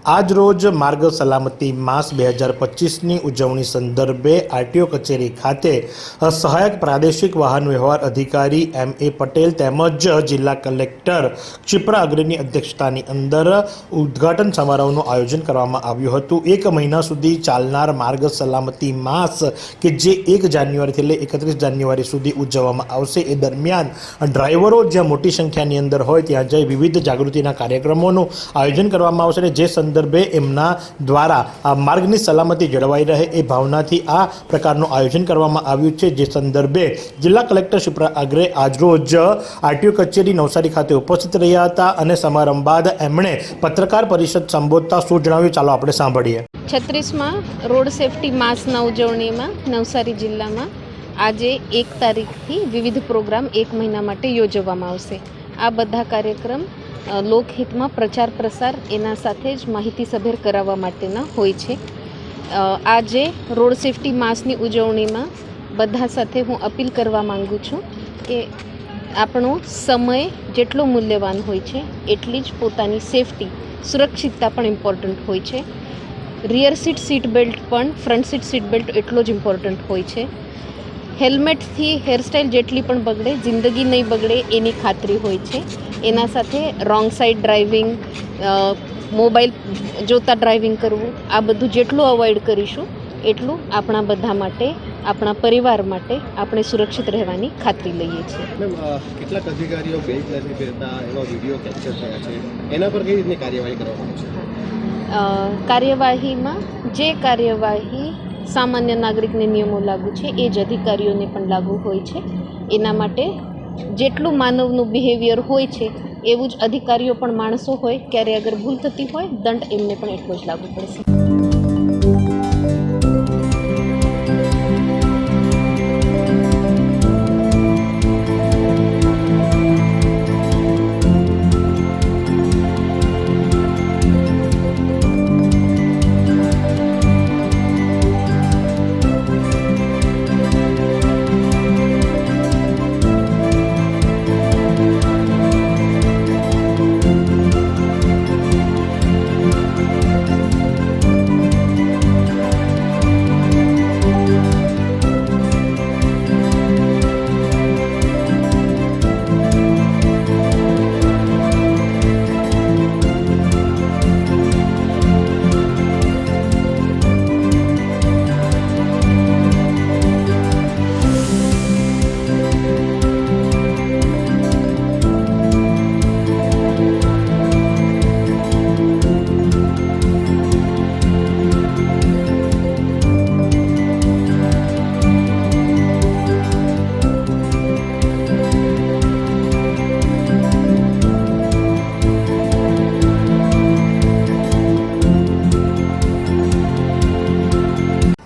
આજ રોજ માર્ગ સલામતી માસ બે હજાર પચીસની ઉજવણી સંદર્ભે આરટીઓ કચેરી ખાતે સહાયક પ્રાદેશિક વાહન વ્યવહાર અધિકારી એમ એ પટેલ તેમજ જિલ્લા કલેક્ટર ક્ષિપ્રા અગ્રણીની અધ્યક્ષતાની અંદર ઉદ્ઘાટન સમારોહનું આયોજન કરવામાં આવ્યું હતું. એક મહિના સુધી ચાલનાર માર્ગ સલામતી માસ, કે જે એક જાન્યુઆરીથી લઈ એકત્રીસ જાન્યુઆરી સુધી ઉજવવામાં આવશે, એ દરમિયાન ડ્રાઈવરો જ્યાં મોટી સંખ્યાની અંદર હોય, ત્યાં જઈ વિવિધ જાગૃતિના કાર્યક્રમોનું આયોજન કરવામાં આવશે અને જે એમના દ્વારા આ માર્ગની સલામતી જળવાઈ રહે એ ભાવનાથી આ પ્રકારનું આયોજન કરવામાં આવ્યું છે. જે સંદર્ભે જિલ્લા કલેક્ટર શિપ્રા આગ્રે આજરોજ આરટીઓ કચેરી નવસારી ખાતે ઉપસ્થિત રહ્યા હતા અને સમારંભ બાદ એમણે પત્રકાર પરિષદ સંબોધતા શું જણાવ્યું ચાલો આપણે સાંભળીએ. છત્રીસમાં રોડ સેફટી માસના ઉજવણીમાં નવસારી જિલ્લામાં આજે એક તારીખથી વિવિધ પ્રોગ્રામ એક મહિના માટે યોજવામાં આવશે. આ બધા કાર્યક્રમ લોકહિતમાં પ્રચાર પ્રસાર એના સાથે જ માહિતીસભેર કરાવવા માટેના હોય છે. આજે રોડ સેફટી માસની ઉજવણીમાં બધા સાથે હું અપીલ કરવા માંગુ છું કે આપણો સમય જેટલો મૂલ્યવાન હોય છે, એટલી જ પોતાની સેફટી, સુરક્ષિતતા પણ ઇમ્પોર્ટન્ટ હોય છે. રિયર સીટ સીટ બેલ્ટ પણ ફ્રન્ટ સીટ સીટ બેલ્ટ એટલો જ ઇમ્પોર્ટન્ટ હોય છે. હેલ્મેટથી હેરસ્ટાઇલ જેટલી પણ બગડે, જિંદગી નહીં બગડે એની ખાતરી હોય છે. એના સાથે રોંગ સાઈડ ડ્રાઇવિંગ મોબાઈલ જોતા ડ્રાઇવિંગ કરવું આ બધું જેટલું અવોઇડ કરીશું એટલું આપણા બધા માટે આપણા પરિવાર માટે આપણે સુરક્ષિત રહેવાની ખાતરી લઈએ છીએ. કેટલાક અધિકારીઓ બેલ્ટ નથી પહેરતા એવા વીડિયો કેપ્ચર થયા છે. એના પર કઈ રીતની કાર્યવાહી કરવામાં આવશે કાર્યવાહીમાં જે કાર્યવાહી સામાન્ય નાગરિકને નિયમો લાગુ છે એ જ અધિકારીઓને પણ લાગુ હોય છે. એના માટે જેટલું માનવનું બિહેવિયર હોય છે, એવું જ અધિકારીઓ પણ માણસો હોય. ક્યારે અગર ભૂલ થતી હોય, દંડ એમને પણ એટલો જ લાગુ પડશે.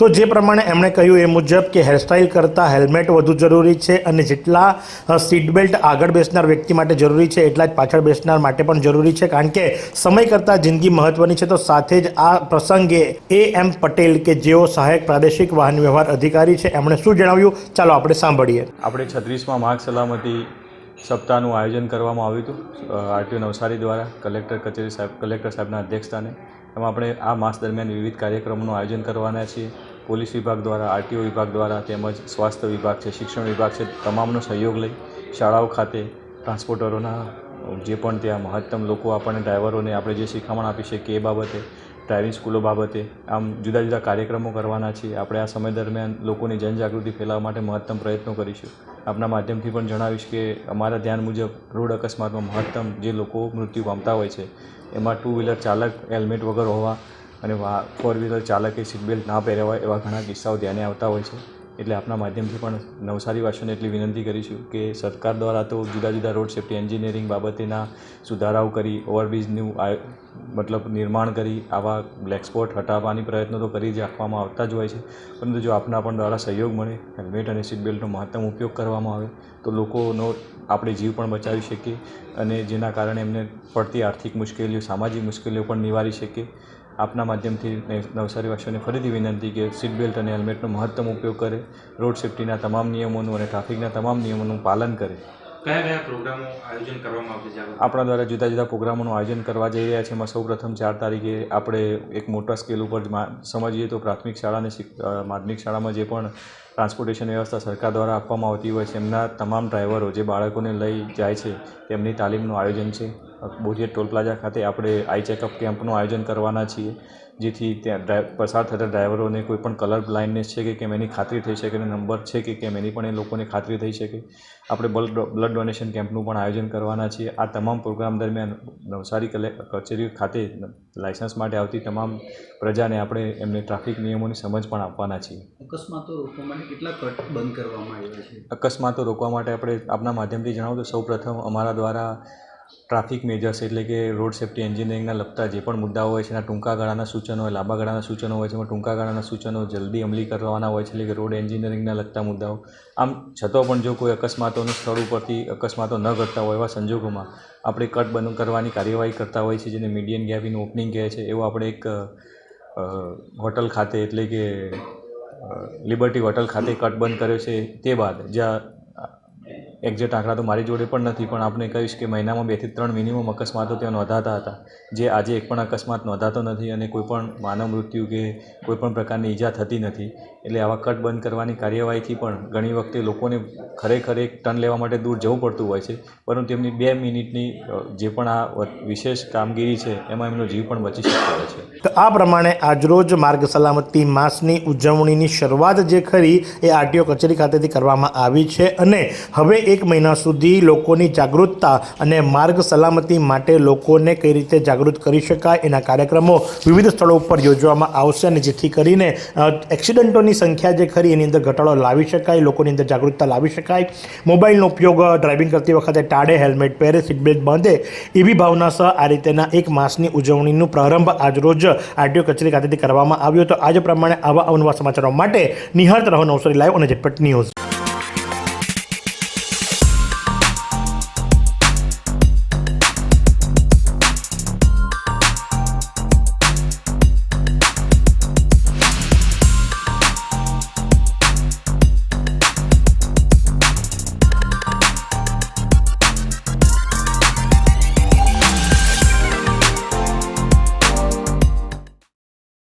તો જે પ્રમાણે એમણે કહ્યું એ મુજબ કે હેરસ્ટાઇલ કરતાં હેલ્મેટ વધુ જરૂરી છે અને જેટલા સીટ બેલ્ટ આગળ બેસનાર વ્યક્તિ માટે જરૂરી છે, એટલા જ પાછળ બેસનાર માટે પણ જરૂરી છે. કારણ કે સમય કરતાં જિંદગી મહત્વની છે. તો સાથે જ આ પ્રસંગે એ એમ પટેલ કે જેઓ સહાયક પ્રાદેશિક વાહન વ્યવહાર અધિકારી છે, એમણે શું જણાવ્યું? ચાલો આપણે સાંભળીએ. આપણે છત્રીસમાં માર્ગ સલામતી સપ્તાહનું આયોજન કરવામાં આવ્યું હતું આરટીઓ નવસારી દ્વારા કલેક્ટર કચેરી સાહેબ, કલેક્ટર સાહેબના અધ્યક્ષસ્થાને. એમાં આપણે આ માસ દરમિયાન વિવિધ કાર્યક્રમોનું આયોજન કરવાના છીએ. પોલીસ વિભાગ દ્વારા, આરટીઓ વિભાગ દ્વારા તેમજ સ્વાસ્થ્ય વિભાગ છે, શિક્ષણ વિભાગ છે, તમામનો સહયોગ લઈ શાળાઓ ખાતે ટ્રાન્સપોર્ટરોના, જે પણ ત્યાં મહત્તમ લોકો આપણને ડ્રાઈવરોને આપણે જે શિખામણ આપી શકીએ એ બાબતે, ડ્રાઇવિંગ સ્કૂલો બાબતે, આમ જુદા જુદા કાર્યક્રમો કરવાના છીએ આપણે આ સમય દરમિયાન લોકોની જનજાગૃતિ ફેલાવવા માટે મહત્તમ પ્રયત્નો કરીશું. આપના માધ્યમથી પણ જણાવીશ કે અમારા ધ્યાન મુજબ રોડ અકસ્માતમાં મહત્તમ જે લોકો મૃત્યુ પામતા હોય છે, એમાં ટુ વ્હીલર ચાલક હેલ્મેટ વગર હોવા અને ફોર વ્હીલર ચાલકે સીટ બેલ્ટ ના પહેર્યા હોય એવા ઘણા કિસ્સાઓ ધ્યાને આવતા હોય છે. એટલે આપના માધ્યમથી પણ નવસારીવાસીઓને એટલી વિનંતી કરીશું કે સરકાર દ્વારા તો જુદા જુદા રોડ સેફ્ટી એન્જિનિયરિંગ બાબતેના સુધારાઓ કરી ઓવરબ્રિજનું મતલબ નિર્માણ કરી, આવા બ્લેક સ્પોટ હટાવવાની પ્રયત્નો તો કરી જ રાખવામાં આવતા જ હોય છે. પરંતુ જો આપના પણ દ્વારા સહયોગ મળે, હેલ્મેટ અને સીટ બેલ્ટનો મહત્તમ ઉપયોગ કરવામાં આવે, તો લોકોનો આપણે જીવ પણ બચાવી શકીએ અને જેના કારણે એમને પડતી આર્થિક મુશ્કેલીઓ, સામાજિક મુશ્કેલીઓ પણ નિવારી શકીએ. આપના માધ્યમથી નવ- નવસારીવાસીઓને ફરીથી વિનંતી કે સીટ બેલ્ટ અને હેલ્મેટનો મહત્તમ ઉપયોગ કરે રોડ સેફ્ટીના તમામ નિયમોનું અને ટ્રાફિકના તમામ નિયમોનું પાલન કરે. કયા કયા પ્રોગ્રામો આયોજન કરવામાં આવશે આપણા દ્વારા જુદા જુદા પ્રોગ્રામોનું આયોજન કરવા જઈ રહ્યા છે. એમાં સૌપ્રથમ ચાર તારીખે આપણે એક મોટા સ્કેલ ઉપર સમજીએ તો પ્રાથમિક શાળા અને માધ્યમિક શાળામાં જે પણ ટ્રાન્સપોર્ટેશન વ્યવસ્થા સરકાર દ્વારા આપવામાં આવતી હોય છે એમના તમામ ડ્રાઈવરો જે બાળકોને લઈ જાય છે તેમની તાલીમનું આયોજન છે. બોરિયટ ટોલ પ્લાઝા ખાતે આપણે આઈ ચેકઅપ કેમ્પનું આયોજન કરવાના છીએ જેથી ત્યાં પસાર થતા ડ્રાઈવરોને કોઈ પણ કલર બ્લાઇન્ડનેસ છે કે કેમ એની ખાતરી થઈ શકે અને નંબર છે કે કેમ એની પણ એ લોકોને ખાતરી થઈ શકે. આપણે બ્લડ બ્લડ ડોનેશન કેમ્પનું પણ આયોજન કરવાના છીએ. આ તમામ પ્રોગ્રામ દરમિયાન નવસારી કલે કચેરી ખાતે લાયસન્સ માટે આવતી તમામ પ્રજાને આપણે એમને ટ્રાફિક નિયમોની સમજ પણ આપવાના છીએ. અકસ્માતો રોકવા માટે કેટલા કટ બંધ કરવામાં આવ્યા છે? અકસ્માતો રોકવા માટે આપણે આપના માધ્યમથી જણાવું તો સૌપ્રથમ અમારા દ્વારા ટ્રાફિક મેજર્સ એટલે કે રોડ સેફ્ટી એન્જિનિયરિંગના લગતા જે પણ મુદ્દાઓ હોય છે, એના ટૂંકા ગાળાના સૂચનો હોય, લાંબા ગાળાના સૂચનો હોય છે, એમાં ટૂંકા ગાળાના સૂચનો જલ્દી અમલી કરવાના હોય છે, એટલે કે રોડ એન્જિનિયરિંગના લગતા મુદ્દાઓ. આમ છતાં પણ જો કોઈ અકસ્માતોનું સ્થળ ઉપરથી અકસ્માતો ન ઘટતા હોય એવા સંજોગોમાં આપણે કટ બંધ કરવાની કાર્યવાહી કરતા હોય છે, જેને મીડિયન ગેપ ઓપનિંગ કહે છે, એવો આપણે એક હોટલ ખાતે એટલે કે લિબર્ટી હોટલ ખાતે કટ બંધ કર્યો છે, તે બાદ જ્યાં એક્ઝેક્ટ આંકડા તો મારી જોડે પણ નથી, પણ આપણે કહીશ કે મહિનામાં બેથી ત્રણ મિનિમમ અકસ્માતો ત્યાં નોંધાતા હતા. જે આજે એક પણ અકસ્માત નોંધાતો નથી અને કોઈપણ માનવ મૃત્યુ કે કોઈપણ પ્રકારની ઈજા થતી નથી. એટલે આવા કટ બંધ કરવાની કાર્યવાહીથી પણ ઘણી વખતે લોકોને ખરેખર એક ટર્ન લેવા માટે દૂર જવું પડતું હોય છે. પરંતુ એમની બે મિનિટની જે પણ આ વિશેષ કામગીરી છે, એમાં એમનો જીવ પણ બચી શકતો હોય છે. તો આ પ્રમાણે આજરોજ માર્ગ સલામતી માસની ઉજવણીની શરૂઆત જે ખરી એ આરટીઓ કચેરી ખાતેથી કરવામાં આવી છે અને હવે એક મહિના સુધી લોકોની જાગૃતતા અને માર્ગ સલામતી માટે લોકોને કઈ રીતે જાગૃત કરી શકાય એના કાર્યક્રમો વિવિધ સ્થળો ઉપર યોજવામાં આવશે અને જેથી કરીને એક્સિડન્ટોની સંખ્યા જે ખરી એની અંદર ઘટાડો લાવી શકાય, લોકોની અંદર જાગૃતતા લાવી શકાય. મોબાઈલનો ઉપયોગ ડ્રાઇવિંગ કરતી વખતે ટાળે, હેલ્મેટ પહેરે, સીટબેલ્ટ બાંધે એવી ભાવના સહ આ રીતેના એક માસની ઉજવણીનું પ્રારંભ આજરોજ આરટીઓ કચેરી ખાતેથી કરવામાં આવ્યો તો આજ પ્રમાણે આવા અવનવા સમાચારો માટે નિહાળત રહો નવસારી લાઈવ અને ઝટપટ ન્યૂઝ.